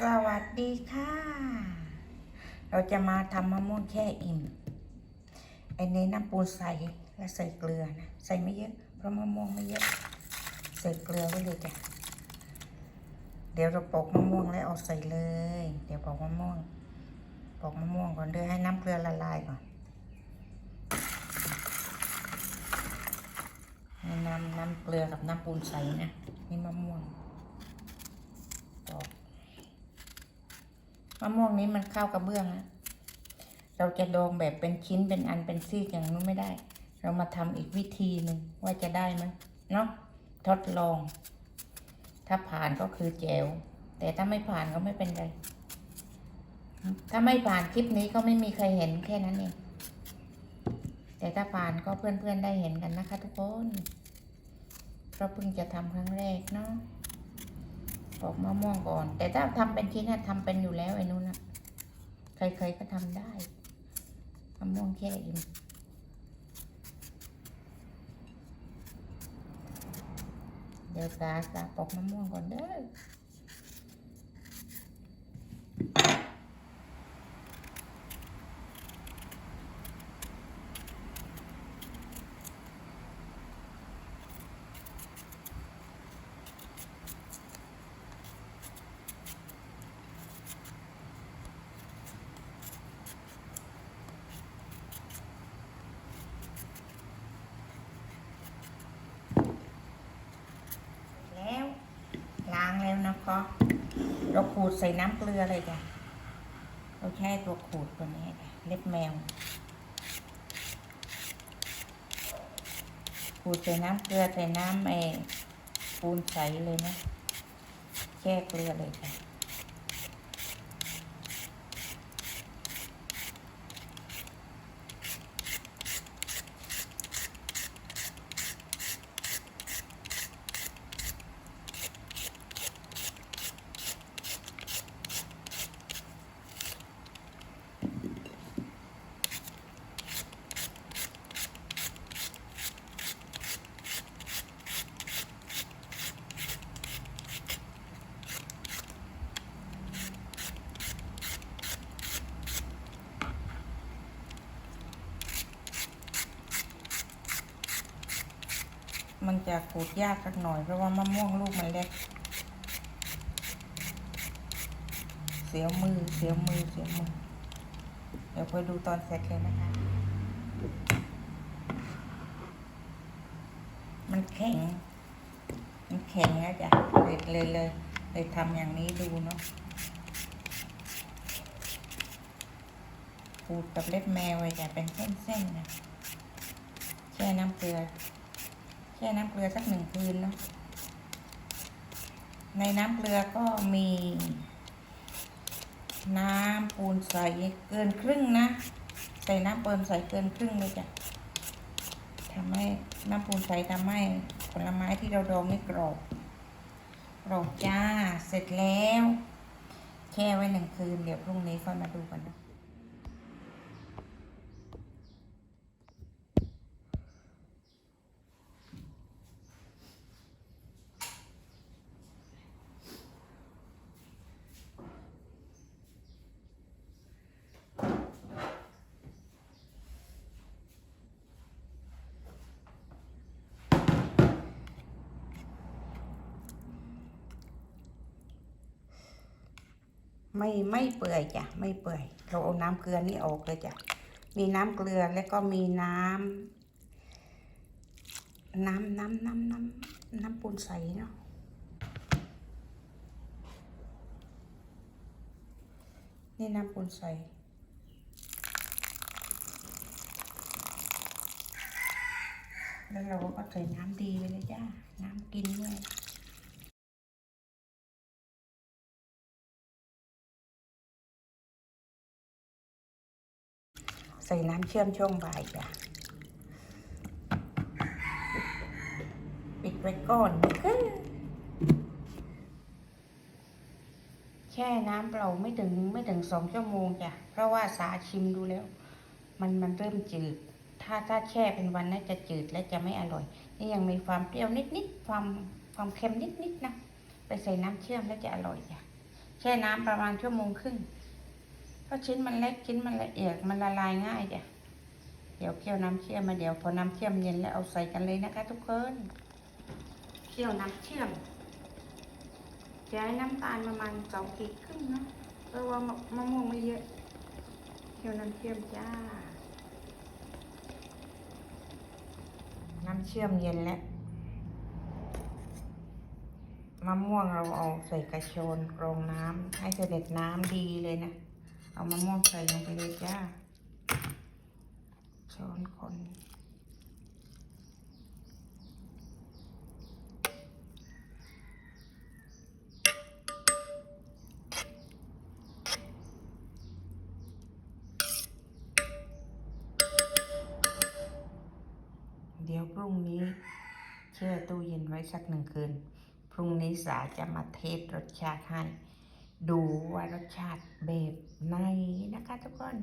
สวัสดีค่ะ เราจะมาทำมะม่วงแช่อิ่มไอ้นี้น้ำปูนใส่และใส่เกลือนะ ใส่ไม่เยอะ เพราะมะม่วงไม่เยอะ ใส่เกลือไว้เลยจ้ะ เดี๋ยวเราปอกมะม่วงแล้วเอาใส่เลย เดี๋ยวปอกมะม่วง ปอกมะม่วงก่อนเดี๋ยวให้น้ำเกลือละลายก่อนน้ำน้ำเกลือกับน้ำปูนใสนะ นี่มะม่วงปอก มะม่วงนี้มันเข้ากระเบื้องนะเราจะดองแบบเป็นชิ้นเป็นอันเป็นซี่อย่างนู้นไม่ได้ เรามาทำอีกวิธีหนึ่งว่าจะได้ไหมเนาะทดลอง ถ้าผ่านก็คือแจวแต่ถ้าไม่ผ่านก็ไม่เป็นไร ถ้าไม่ผ่านคลิปนี้ก็ไม่มีใครเห็นแค่นั้นเอง แต่ถ้าผ่านก็เพื่อนๆได้เห็นกันนะคะ ทุกคน เพราะเพิ่งจะทำครั้งแรกเนาะ ปอกมะม่วงก่อน แต่ถ้าทำเป็นชิ้นน่ะทำเป็นอยู่แล้วไอ้นู้นนะใครๆก็ทำได้มะม่วงแค่อิ่มเดี๋ยวตาตาปอกมะม่วงก่อนเด้อแล้วล้ ก็เราขูดใส่น้ำเกลือเลยจ้ะเราแช่ตัวขูดตัวนี้จ้ะเล็บแมว ขูดใส่น้ำเกลือใส่น้ำไอปูนใสเลยนะแช่เกลือเลยจ้ะ มันจะขูดยากสักหน่อยเพราะว่ามะม่วงลูกมันเล็ก เสียวมือเสียวมือเสียวมือ เดี๋ยวไปดูตอนเสร็จเลยนะคะ มันแข็ง มันแข็งนะจ๊ะเลยเลยเลยเลยทำอย่างนี้ดูเนาะขูดกับเล็บแมวเลยจ้ะเป็นเส้นๆนะแช่น้ำเกลือ ช่น้ำเกลือสักหนึ่งคืนเนาะในน้ำเกลือก็มี น้ำปูนใสเกินครึ่งนะ ใส่น้ำปูนใสเกินครึ่งเลยจ้ะทำให้น้ำปูนใสทำให้ผลไม้ที่เราดองนี่กรอบกรอบจ้าเสร็จแล้ว แช่ไว้หนึ่งคืน เดี๋ยวพรุ่งนี้ค่อยมาดูกันนะ ไม่ไม่เปื่อยจ้ะไม่เปื่อยเราเอาน้ำเกลือนี่ออกเลยจ้ะมีน้ำเกลือแล้วก็มีน้ำน้ำน้ำน้ำน้ำน้ำปูนใสเนาะนี่น้ำปูนใสแล้วเราก็ใส่น้ำดีไปเลยจ้า น้ำกินด้วย ใส่น้ำเชื่อมช่วงบ่ายจ้ะปิดไว้ก่อนนะคะแช่น้ำเปล่าไม่ถึงไม่ถึงสองชั่วโมงจ้ะ เพราะว่าสาชิมดูแล้ว มันมันเริ่มจืด ถ้าถ้าแช่เป็นวันน่าจะจืดและจะไม่อร่อย นี่ยังมีความเปรี้ยวนิดๆความความเค็มนิดๆนะ ไปใส่น้ำเชื่อมแล้วจะอร่อยจ้ะ แช่น้ำประมาณชั่วโมงครึ่ง ราะชิ้นมันเล็กชิ้นมันละเอียดมันละลายง่ายจ้ะเดี๋ยวเคี่ยวน้ำเชื่อมมาเดี๋ยวพอน้ำเชื่อมเย็นแล้วเอาใส่กันเลยนะคะ ทุกคนเคี่ยวน้ำเชื่อมใช้น้ำตาลประมาณสองขีดครึ่งเนาะเพราะว่ามะมะม่วงไม่เยอะเคี่ยวน้ำเชื่อมจ้า น้ำเชื่อมเย็นแล้วมะม่วงเราเอาใส่กระโชนกรองน้ำให้เสด็จน้ำดีเลยนะ เอามะม่วงใส่ลงไปเลยจ้า ช้อนคน เดี๋ยวพรุ่งนี้แช่ตู้เย็นไว้สักหนึ่งคืน พรุ่งนี้สาจะมาเทสรสชาติให้ ดูว่ารสชาติแบบไหนนะคะทุกคน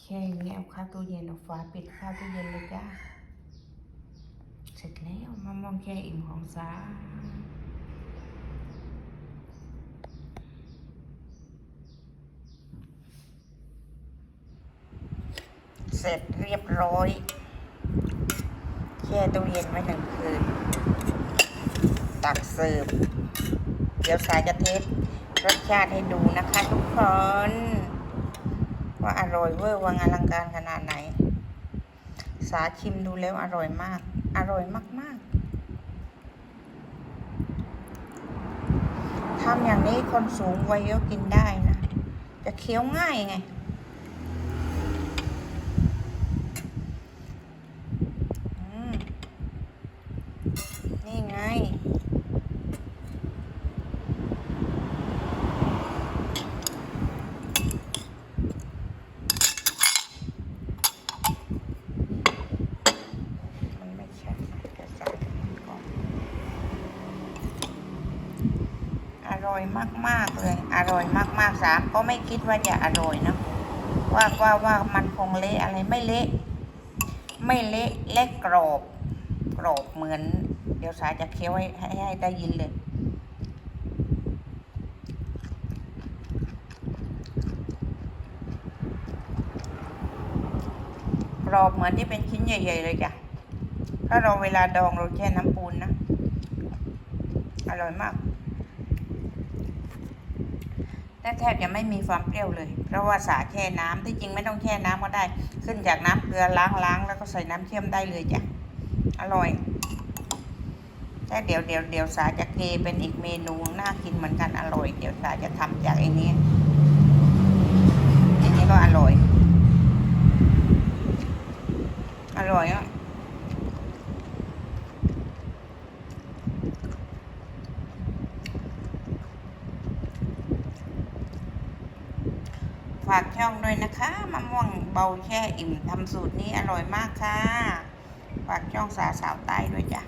แค่อย่างนี้เอาข้าวตู้เย็นเอาฝาปิดข้าวตู้เย็นเลยจ้าเสร็จแล้วมะม่วงแช่อิ่มของสาเสร็จเรียบร้อยแช่ตู้เย็นไว้หนึ่งคืน ตักเสิร์ฟ เดี๋ยวสายจะเทสรสชาติให้ดูนะคะทุกคน ว่าอร่อยเวอร์วังอลังการขนาดไหน สาชิมดูแล้วอร่อยมาก อร่อยมากๆทำอย่างนี้คนสูงวัยก็กินได้นะ จะเคี้ยวง่ายไง อืม นี่ไง มันไม่ชัดนะจะใส่มันก่อนอ ร่อยมาก ๆ เลย อร่อยมากๆสามก็ไม่คิดว่าจะอร่อยนะ ว่าว่าว่ามันคงเละอะไรไม่เละ ไม่เละและกรอบ กรอบเหมือน เดี๋ยวสายจะเคี้ยวให้ให้ให้ได้ยินเลยกรอบเหมือนที่เป็นชิ้นใหญ่ ๆ เลยจ้ะถ้าเราเวลาดองเราแช่น้ำปูนนะ อร่อยมาก แทบจะไม่มีความเปรี้ยวเลย เพราะว่าสาแช่น้ำที่จริงไม่ต้องแช่น้ำก็ได้ ขึ้นจากน้ำเกลือล้างๆแล้วก็ใส่น้ำเชื่อมได้เลยจ้ะอร่อยแต่เดี๋ยวเดี๋ยวเดี๋ยวสาจะเทเป็นอีกเมนูน่ากินเหมือนกันอร่อย เดี๋ยวสาจะทำจากไอ้นี้นี้ก็อร่อย อร่อยอะ ฝากช่องด้วยนะคะมะม่วงเบาแช่อิ่มทำสูตรนี้อร่อยมากค่ะ ฝากช่องสาสาวใต้ด้วยจ้ะ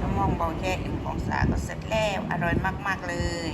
มะม่วงเบาแช่อิ่มของสาก็เสร็จแล้วอร่อยมาก ๆ เลย